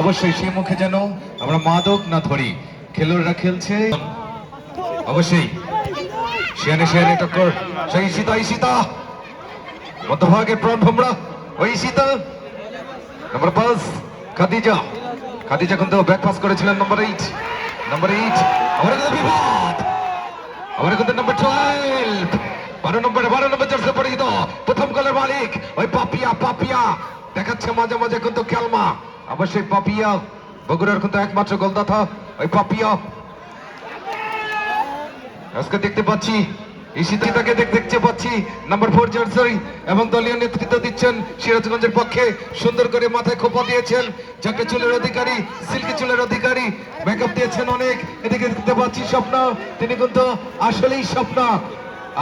অবশ্যই সেই মুখে যেন আমরা মাদক না ধরি। খেলোয়াড়রা খেলছে। অবশ্যই। শিয়ানে শিয়ানে টক্কর সেই সীতা এই সীতা মধ্যভাগে প্রাণ ভোমরা। ওই সীতা নম্বর পাঁচ, খাদিজা। খাদিজা কিন্তু ব্যাক পাস করেছিলেন নম্বর এইট নম্বর এইট আমার কিন্তু বিপদ আমার কিন্তু নম্বর টুয়েলভ বারো নম্বরে, বারো নম্বর জার্সি পরিচিত প্রথম গোলের মালিক, ওই পাপিয়া পাপিয়া। দেখাচ্ছে মাঝে মাঝে কিন্তু খেলমা। অবশ্যই পাপিয়া বগুড়ার কিন্তু একমাত্র গোলদাতা, ওই পাপিয়া আজকে দেখতে পাচ্ছি ইশিতাকে দেখ দেখতে পাচ্ছি। নাম্বার ফোর এবং দলীয় নেতৃত্ব দিচ্ছেন সিরাজগঞ্জের পক্ষে। সুন্দর করে মাথায় খোপা দিয়েছেন চুলের অধিকারী, সিল্কি চুলের অধিকারী। মেকআপ দিয়েছেন অনেক, এদিকে দেখতে পাচ্ছি স্বপ্ন, তিনি কিন্তু আসলেই স্বপ্ন।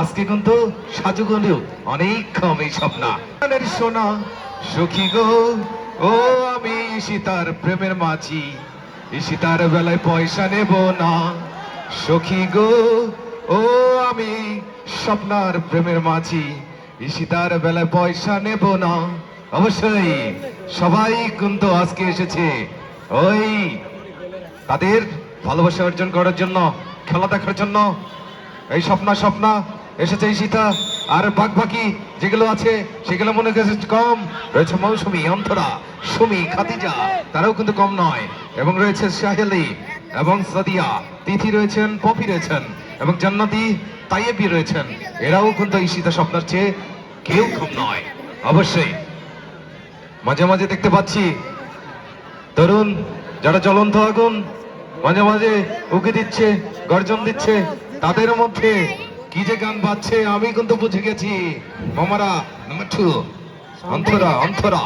আজকে কিন্তু সাজুগুলো অনেক কম এই স্বপ্ন। সোনা, সখী গো, ও সীতার প্রেমের মাঝি সীতার বেলায় পয়সা নেব না। সখী গো, ও আমি স্বপ্নার প্রেমের মাঝি সীতার বেলায় পয়সা নেব না। অবশ্যই সবাই কিন্তু আজকে এসেছে। ওই তাদের ভালোবাসা অর্জন করার জন্য খেলা দেখার জন্য, এই স্বপ্না স্বপ্না, এসেছে এই সীতা আর বাক যেগুলো আছে, সেগুলো মনে করছে কম। রয়েছে মৌসুমি অন্তরা সুমি খাতিজা তারাও কিন্তু কম নয়। এবং রয়েছে সাহেলি এবং সাদিয়া। তিথি রয়েছেন, পপি রয়েছেন এবং জান্নাতি তাইয়েবি রয়েছেন। এরাও কিন্তু সীতা স্বপ্নার চেয়ে কেউ কম নয়। অবশ্যই মাঝে মাঝে দেখতে পাচ্ছি, তরুণ যারা জ্বলন্ত আগুন মাঝে মাঝে উকি দিচ্ছে, গর্জন দিচ্ছে, তাদের মধ্যে কি যে গান বাজছে আমি কিন্তু বুঝে গেছি। মামারা number two Antara Antara.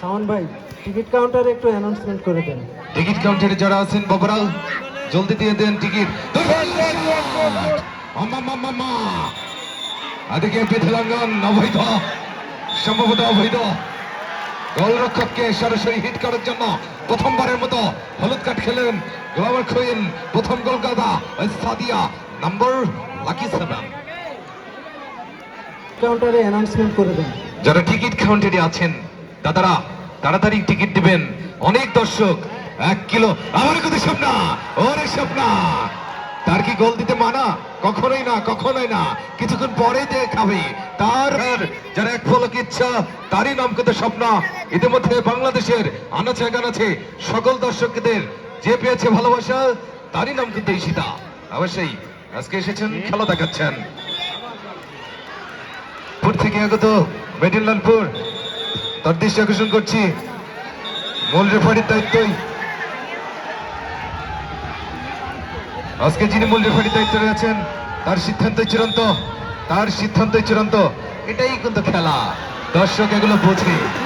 Sound ভাই টিকিট কাউন্টারে একটু অ্যানাউন্সমেন্ট করে দেন। টিকিট কাউন্টারে যারা আছেন বাবরা জলদি দিয়ে দেন টিকিট। মামা মামা মামা এদিকে বিথলাঙ্গন অবৈধ। সম্ভবত অবৈধ। গোলরক্ষককে সরাসরি হিট করার জন্য প্রথমবারের মতো হলুদ কার্ড খেলেন গ্লোবাল কুইন প্রথম কলকাতা সাদিয়া নাম্বার লাকি কাউন্টারে অ্যানাউন্সমেন্ট করে দেন। যারা টিকিট কাউন্টারে আছেন দাদারা তাড়াতাড়ি টিকিট দিবেন। অনেক দর্শক এক কিলো। আমার কথা স্বপ্না? ওরে স্বপ্না! তার কি গোল দিতে মানা? কখনোই না কখনোই না। কিছুক্ষণ পরে যে খাবে তার যারা এক ফলক ইচ্ছা তারই নাম কিন্তু স্বপ্ন? ইতিমধ্যে বাংলাদেশের আনাচে গানাচে সকল দর্শকদের যে পেয়েছে ভালোবাসা তারই নাম কিন্তু ঈশিতা। অবশ্যই আজকে এসেছেন, খেলা দেখাচ্ছেন। পুর থেকে আগত মেডিনলালপুর তার দৃষ্টি আকর্ষণ করছি। মূল রেফারির দায়িত্বই। আজকে যিনি মূল রেফারির দায়িত্বে রয়েছেন, তার সিদ্ধান্তই চূড়ান্ত। তার সিদ্ধান্তই চূড়ান্ত। এটাই কিন্তু খেলা। দর্শক, এগুলো বোঝে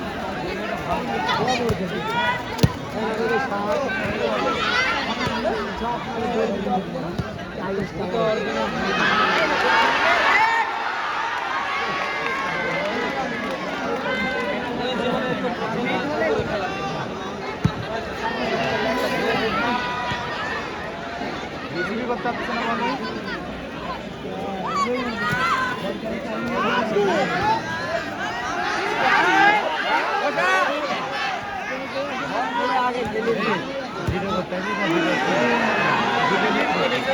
তো যে গার্ড লোক Down